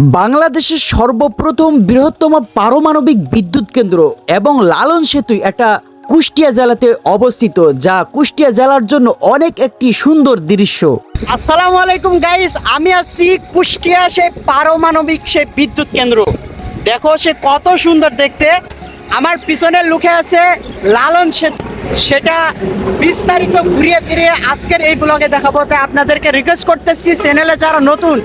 বাংলাদেশের সর্বপ্রথম বৃহত্তম পারমাণবিক বিদ্যুৎ কেন্দ্র এবং লালন সেতু এটা কুষ্টিয়া জেলাতে অবস্থিত, যা কুষ্টিয়া জেলার জন্য অনেক একটি সুন্দর দৃশ্য। আসসালামু আলাইকুম গাইস আমি আছি কুষ্টিয়া সে পারমাণবিক সে বিদ্যুৎ কেন্দ্র। দেখো সে কত সুন্দর দেখতে। আমার পিছনে লুকে আছে লালন সেতু। সেটা বিস্তারিত ঘুরিয়ে ফিরিয়ে আজকের এই ব্লগে দেখাবো। তাই আপনাদেরকে রিকোয়েস্ট করতেছি চ্যানেলে যারা নতুন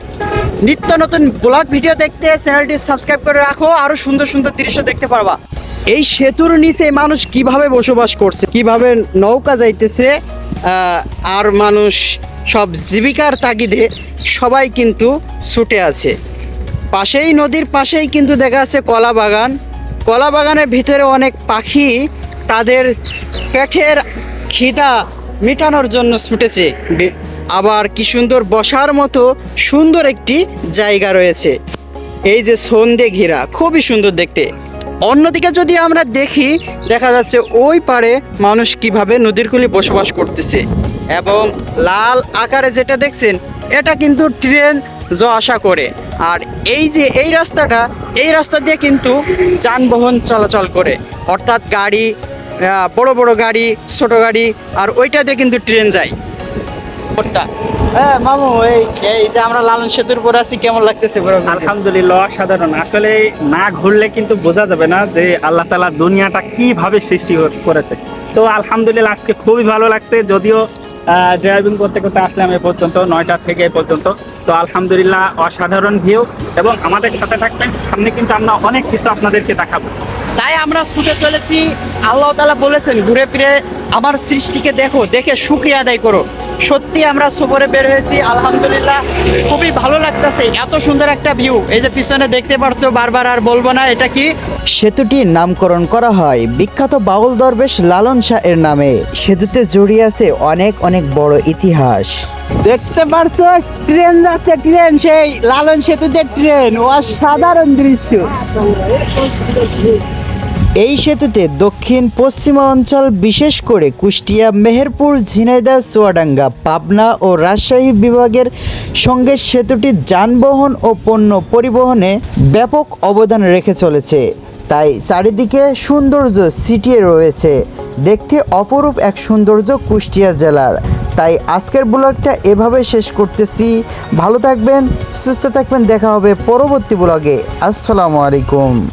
নিত্য নতুন ব্লগ ভিডিও দেখতে চ্যানেলটি সাবস্ক্রাইব করে রাখো, আরও সুন্দর সুন্দর দৃশ্য দেখতে পারবা। এই সেতুর নিচে মানুষ কীভাবে বসবাস করছে, কীভাবে নৌকা যাইতেছে আর মানুষ সব জীবিকার তাগিদে সবাই কিন্তু ছুটে আছে। পাশেই নদীর পাশেই কিন্তু দেখা যাচ্ছে কলা বাগান। কলা বাগানের ভিতরে অনেক পাখি তাদের পেটের খিদা মেটানোর জন্য ছুটেছে। আবার কি সুন্দর বসার মতো সুন্দর একটি জায়গা রয়েছে। এই যে সন্ধে ঘেরা, খুবই সুন্দর দেখতে। অন্যদিকে যদি আমরা দেখি, দেখা যাচ্ছে ওই পারে মানুষ কীভাবে নদীর কুলি বসবাস করতেছে। এবং লাল আকারে যেটা দেখছেন, এটা কিন্তু ট্রেন যাওয়া আশা করে। আর এই যে এই রাস্তাটা, এই রাস্তা দিয়ে কিন্তু যানবাহন চলাচল করে। অর্থাৎ গাড়ি বড় বড় গাড়ি, ছোট গাড়ি, আর ওইটা দিয়ে কিন্তু ট্রেন যায়। ওটা হ্যাঁ মামু এই এই যে আমরা লালন সেতুর উপর আছি কেমন লাগতেছে আলহামদুলিল্লাহ অসাধারণ। আসলে না ঘুরলে কিন্তু বোঝা যাবে না যে আল্লাহ তালা দুনিয়াটা কীভাবে সৃষ্টি করেছে। তো আলহামদুলিল্লাহ আজকে খুবই ভালো লাগছে যদিও ড্রাইভিং করতে করতে আসলাম এ পর্যন্ত নয়টা থেকে এ পর্যন্ত। তো আলহামদুলিল্লাহ অসাধারণ ভিউ এবং আমাদের সাথে থাকবেন সামনে কিন্তু আমরা অনেক কিছু আপনাদেরকে দেখাবো। তাই আমরা ছুটে চলেছি আল্লাহ তালা বলেছেন ঘুরে ফিরে আমার সৃষ্টিকে দেখো দেখে শুক্রিয়া আদায় করো। সত্যি আমরা সফরে বের হয়েছি আলহামদুলিল্লাহ। খুবই ভালো লাগতেছে এত সুন্দর একটা ভিউ এই যে পিছনে দেখতে পারছ বারবার আর বলব না এটা কি? সেতুটির নামকরণ করা হয় বিখ্যাত বাউল দরবেশ লালন শাহ এর নামে। সেতুতে জড়িয়ে আছে অনেক অনেক বড় ইতিহাস। দেখতে পারছ ট্রেন যাচ্ছে ট্রেন সেই লালন সেতুতে ট্রেন। অসাধারণ দৃশ্য। এই সেতুতে দক্ষিণ পশ্চিমাঞ্চল বিশেষ করে কুষ্টিয়া, মেহেরপুর, ঝিনাইদহ, চুয়াডাঙ্গা, পাবনা ও রাজশাহী বিভাগের সঙ্গে সেতুটি যানবাহন ও পণ্য পরিবহনে ব্যাপক অবদান রেখে চলেছে। তাই চারিদিকে সৌন্দর্য ছিটিয়ে রয়েছে। দেখতে অপরূপ এক সৌন্দর্য কুষ্টিয়া জেলার। তাই আজকের ব্লগটা এভাবে শেষ করতেছি। ভালো থাকবেন, সুস্থ থাকবেন, দেখা হবে পরবর্তী ব্লগে। আসসালামু আলাইকুম।